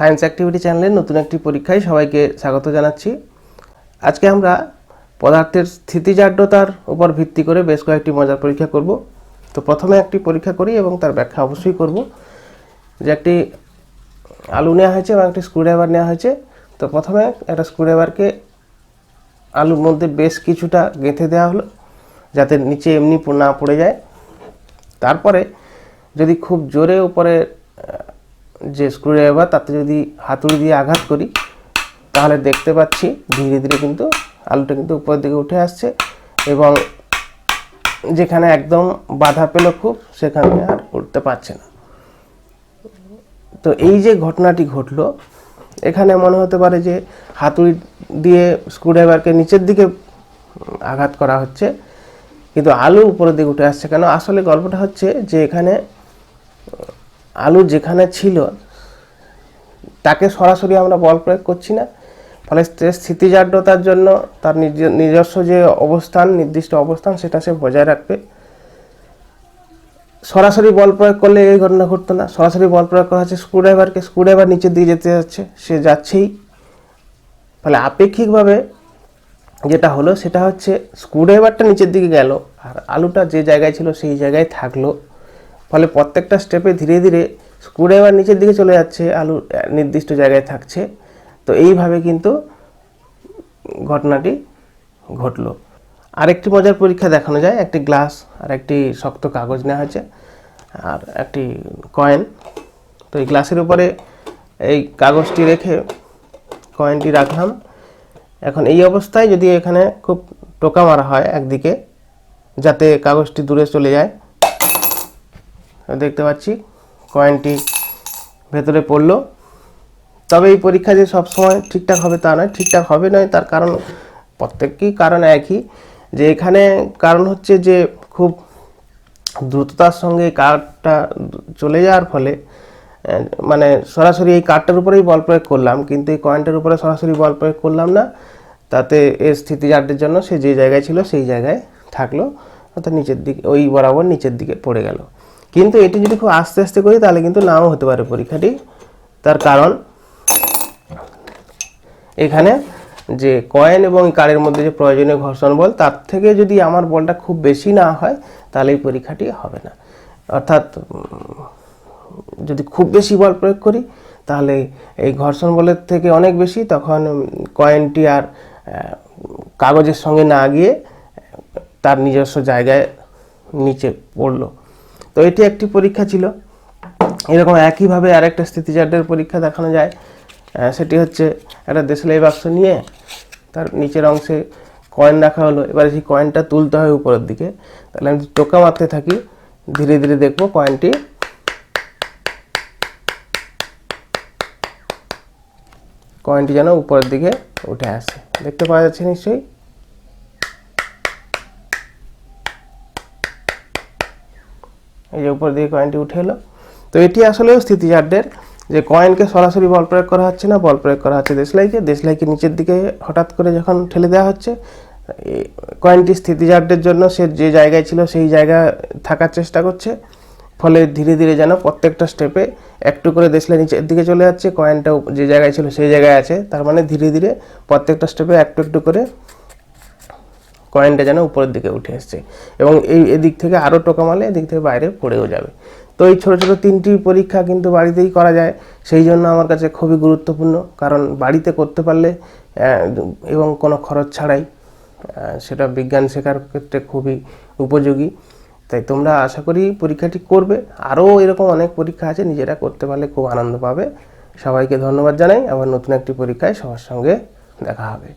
Science activity চ্যানেলের নতুন একটি পরীক্ষায় সবাইকে স্বাগত জানাচ্ছি। আজকে আমরা পদার্থের স্থিতিজাড্যতার উপর ভিত্তি করে বেশ কয়েকটি মজার পরীক্ষা করব। তো প্রথমে একটি পরীক্ষা করি এবং তার ব্যাখ্যা অবশ্যই করব। যে একটি আলু নেওয়া হয়েছে এবং একটি স্ক্রুড্রাইভার নেওয়া হয়েছে। তো প্রথমে একটা স্ক্রুড্রাইভারকে আলুর মধ্যে বেশ কিছুটা গেঁথে দেওয়া হলো, যাতে নিচে এমনি না পড়ে যায়। তারপরে যদি খুব জোরে উপরে যে স্ক্রুড্রাইভার তাতে যদি হাতুড়ি দিয়ে আঘাত করি, তাহলে দেখতে পাচ্ছি ধীরে ধীরে কিন্তু আলুটা কিন্তু উপরের দিকে উঠে আসছে এবং যেখানে একদম বাধা পেল খুব, সেখানে আর উঠতে পারছে না। তো এই যে ঘটনাটি ঘটলো, এখানে মনে হতে পারে যে হাতুড়ি দিয়ে স্ক্রুড্রাইভারকে নিচের দিকে আঘাত করা হচ্ছে, কিন্তু আলু উপরের দিকে উঠে আসছে কেন? আসলে গল্পটা হচ্ছে যে এখানে আলু যেখানে ছিল, তাকে সরাসরি আমরা বল প্রয়োগ করছি না। ফলে স্থিতিজাড্যতার জন্য তার নিজ- নিজস্ব যে অবস্থান, নির্দিষ্ট অবস্থান, সেটা সে বজায় রাখবে। সরাসরি বল প্রয়োগ করলে এই ঘটনা ঘটতো না। সরাসরি বল প্রয়োগ করা হচ্ছে স্ক্রুড্রাইভারকে। স্ক্রুড্রাইভার নিচের দিকে যেতে যাচ্ছে, সে যাচ্ছেই। ফলে আপেক্ষিকভাবে যেটা হলো, সেটা হচ্ছে স্ক্রুড্রাইভারটা নিচের দিকে গেল, আর আলুটা যে জায়গায় ছিল, সেই জায়গায় থাকল। ফলে প্রত্যেকটা স্টেপে ধীরে ধীরে স্ক্রুড্রাইভার নিচের দিকে চলে যাচ্ছে, আলু নির্দিষ্ট জায়গায় থাকছে। তো এইভাবে কিন্তু ঘটনাটি ঘটলো। আরেকটি মজার পরীক্ষা দেখানো যায়, একটি গ্লাস আর একটি শক্ত কাগজ নেওয়া হয়েছে, আর একটি কয়েন তো এই গ্লাসের উপরে এই কাগজটি রেখে কয়েনটি রাখলাম। এখন এই অবস্থায় যদি এখানে খুব টোকা মারা হয় একদিকে, যাতে কাগজটি দূরে চলে যায় দেখতে পাচ্ছি কয়েনটি ভেতরে পড়ল। তবে এই পরীক্ষা যে সবসময় ঠিকঠাক হবে তা নয়, ঠিকঠাক হবে নয়, তার কারণ প্রত্যেকই কারণ একই। যে এখানে কারণ হচ্ছে যে খুব দ্রুততার সঙ্গে কার্ডটা চলে যাওয়ার ফলে মানে সরাসরি এই কার্ডটার উপরেই বল প্রয়োগ করলাম, কিন্তু এই কয়েনটার উপরে সরাসরি বল প্রয়োগ করলাম না। তাতে এর স্থিতিজাড্যের জন্য সে যে জায়গায় ছিল সেই জায়গায় থাকল, অর্থাৎ নিচের দিকে, ওই বরাবর নিচের দিকে পড়ে গেল। কিন্তু এটি যদি খুব আস্তে আস্তে করি, তাহলে কিন্তু নাও হতে পারে পরীক্ষাটি। তার কারণ, এখানে যে কয়েন এবং কারের মধ্যে যে প্রয়োজনীয় ঘর্ষণ বল, তার থেকে যদি আমার বলটা খুব বেশি না হয়, তাহলে এই পরীক্ষাটি হবে না। অর্থাৎ যদি খুব বেশি বল প্রয়োগ করি, তাহলে এই ঘর্ষণ বলের থেকে অনেক বেশি, তখন কয়েনটি আর কাগজের সঙ্গে না গিয়ে, তার নিজস্ব জায়গায় নিচে পড়ল। তো এটি একটি পরীক্ষা ছিল। এরকম একইভাবে আরেকটা স্থিতিজাড্যের পরীক্ষা দেখানো যায়। সেটি হচ্ছে একটা দেশলাই বাক্স নিয়ে তার নিচের অংশে কয়েন রাখা হলো। এবারে সেই কয়েনটা তুলতে হয় উপরের দিকে। তাহলে আমি টোকা মারতে থাকি। ধীরে ধীরে দেখব কয়েনটি কয়েনটি যেন উপরের দিকে উঠে আসে। দেখতে পাওয়া যাচ্ছে নিশ্চয়ই। এই যে উপর দিকে কয়েনটি উঠে এলো। তো এটি আসলেও স্থিতিজাড্যের যে কয়েনকে সরাসরি বল প্রয়োগ করা হচ্ছে না বল প্রয়োগ করা হচ্ছে দেশলাইকে। দেশলাইকে নিচের দিকে হঠাৎ করে যখন ঠেলে দেওয়া হচ্ছে কয়েনটি স্থিতিজাড্যের জন্য সে যে জায়গায় ছিল সেই জায়গা থাকার চেষ্টা করছে। ফলে ধীরে ধীরে যেন প্রত্যেকটা স্টেপে একটু করে দেশলাই নিচের দিকে চলে যাচ্ছে। কয়েনটা যে জায়গায় ছিল সেই জায়গায় আছে। তার মানে ধীরে ধীরে প্রত্যেকটা স্টেপে একটু একটু করে কয়েনটা যেন উপরের দিকে উঠে এসছে। এবং এই এদিক থেকে আরও টোকা মারলে এদিক থেকে বাইরে পড়েও যাবে। তো এই ছোটো ছোটো তিনটি পরীক্ষা কিন্তু বাড়িতেই করা যায়। সেই জন্য আমার কাছে খুবই গুরুত্বপূর্ণ। কারণ বাড়িতে করতে পারলে এবং কোনো খরচ ছাড়াই সেটা বিজ্ঞান শেখার ক্ষেত্রে খুবই উপযোগী। তাই তোমরা আশা করি পরীক্ষাটি করবে। আরও এরকম অনেক পরীক্ষা আছে, নিজেরা করতে পারলে খুব আনন্দ পাবে। সবাইকে ধন্যবাদ জানাই। আবার নতুন একটি পরীক্ষায় সবার সঙ্গে দেখা হবে।